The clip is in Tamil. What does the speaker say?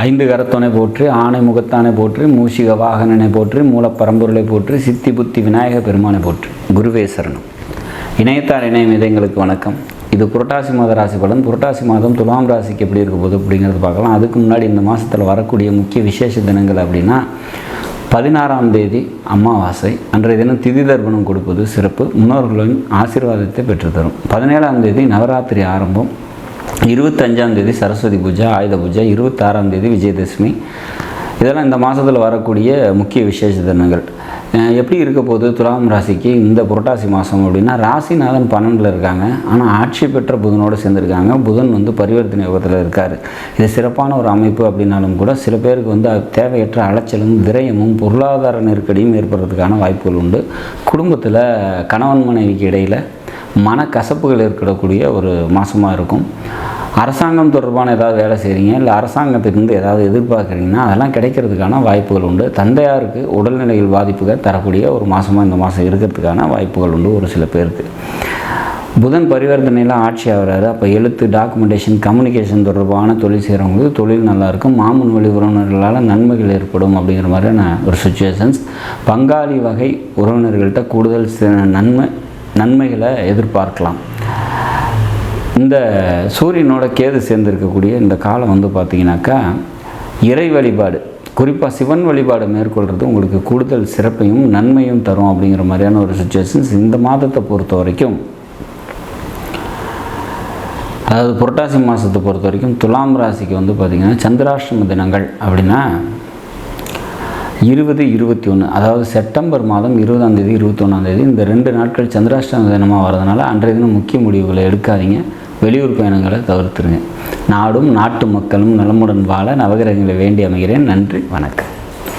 ஐந்து கரத்தோனை போற்றி ஆணை முகத்தானை போற்றி மூஷிக வாகனனை போற்றி மூலப்பரம்பொருளை போற்றி சித்தி புத்தி விநாயக பெருமானை போற்றி. குருவே சரணம். இணையத்தார் இணையம் இதயங்களுக்கு வணக்கம். இது புரட்டாசி மாத ராசி பலன். புரட்டாசி மாதம் துலாம் ராசிக்கு எப்படி இருக்க போகுது அப்படிங்கிறது பார்க்கலாம். அதுக்கு முன்னாடி இந்த மாதத்தில் வரக்கூடிய முக்கிய விசேஷ தினங்கள் அப்படின்னா பதினாறாம் தேதி அமாவாசை. அன்றைய தினம் திதி தர்ப்பணம் கொடுப்பது சிறப்பு. முன்னோர்களின் ஆசீர்வாதத்தை பெற்றுத்தரும். பதினேழாம் தேதி நவராத்திரி ஆரம்பம். இருபத்தஞ்சாம் தேதி சரஸ்வதி பூஜை ஆயுத பூஜை இருபத்தாறாம் தேதி விஜயதசமி. இதெல்லாம் இந்த மாதத்தில் வரக்கூடிய முக்கிய விசேஷ தினங்கள் எப்படி இருக்க போது துலாம் ராசிக்கு இந்த புரட்டாசி மாதம் அப்படின்னா ராசிநாதன் பன்னெண்டில் இருக்காங்க. ஆனால் ஆட்சி பெற்ற புதனோடு சேர்ந்துருக்காங்க. புதன் வந்து பரிவர்த்தனை யோகத்தில் இருக்கார். இது சிறப்பான ஒரு அமைப்பு அப்படின்னாலும் கூட சில பேருக்கு வந்து தேவையற்ற அலைச்சலும் விரயமும் பொருளாதார நெருக்கடியும் ஏற்படுறதுக்கான வாய்ப்புகள் உண்டு. குடும்பத்தில் கணவன் மனைவிக்கு இடையில் மனக்கசப்புகள் ஏற்படக்கூடிய ஒரு மாதமாக இருக்கும். அரசாங்கம் தொடர்பான ஏதாவது வேலை செய்கிறீங்க இல்லை அரசாங்கத்துக்கு ஏதாவது எதிர்பார்க்குறீங்கன்னா அதெல்லாம் கிடைக்கிறதுக்கான வாய்ப்புகள் உண்டு. தந்தையாருக்கு உடல்நிலையில் பாதிப்புகள் தரக்கூடிய ஒரு மாதமாக இந்த மாதம் இருக்கிறதுக்கான வாய்ப்புகள் உண்டு ஒரு சில பேருக்கு. புதன் பரிவர்த்தனையில் ஆட்சி ஆகிறாரு. அப்போ எழுத்து டாக்குமெண்டேஷன் கம்யூனிகேஷன் தொடர்பான தொழில் செய்கிறவங்களுக்கு தொழில் நல்லாயிருக்கும் மாமன் வழி உறவினர்களால் நன்மைகள் ஏற்படும் அப்படிங்கிற மாதிரியான ஒரு சுச்சுவேஷன்ஸ் பங்காளி வகை உறவினர்கள்ட்ட கூடுதல் நன்மை நன்மைகளை எதிர்பார்க்கலாம். இந்த சூரியனோட கேது சேர்ந்திருக்கக்கூடிய இந்த காலம் வந்து பார்த்தீங்கன்னாக்கா இறை வழிபாடு குறிப்பாக சிவன் வழிபாடு மேற்கொள்கிறது உங்களுக்கு கூடுதல் சிறப்பையும் நன்மையும் தரும் அப்படிங்கிற மாதிரியான ஒரு சுச்சுவேஷன்ஸ் இந்த மாதத்தை பொறுத்த வரைக்கும். அதாவது புரட்டாசி மாதத்தை பொறுத்த வரைக்கும் துலாம் ராசிக்கு வந்து பார்த்திங்கன்னா சந்திராஷ்டம தினங்கள் அப்படின்னா இருபது இருபத்தி ஒன்று அதாவது செப்டம்பர் மாதம் இருபதாந்தேதி இருபத்தொன்னாந்தேதி இந்த ரெண்டு நாட்கள் சந்திராஷ்டம தினமாக வரதுனால அன்றைய தினம் முக்கிய முடிவுகளை எடுக்காதீங்க. வெளியூர் பயணங்களை தவிர்த்துருங்க. நாடும் நாட்டு மக்களும் நலமுடன் வாழ நவகிரகங்களை வேண்டி அமைகிறேன். நன்றி வணக்கம்.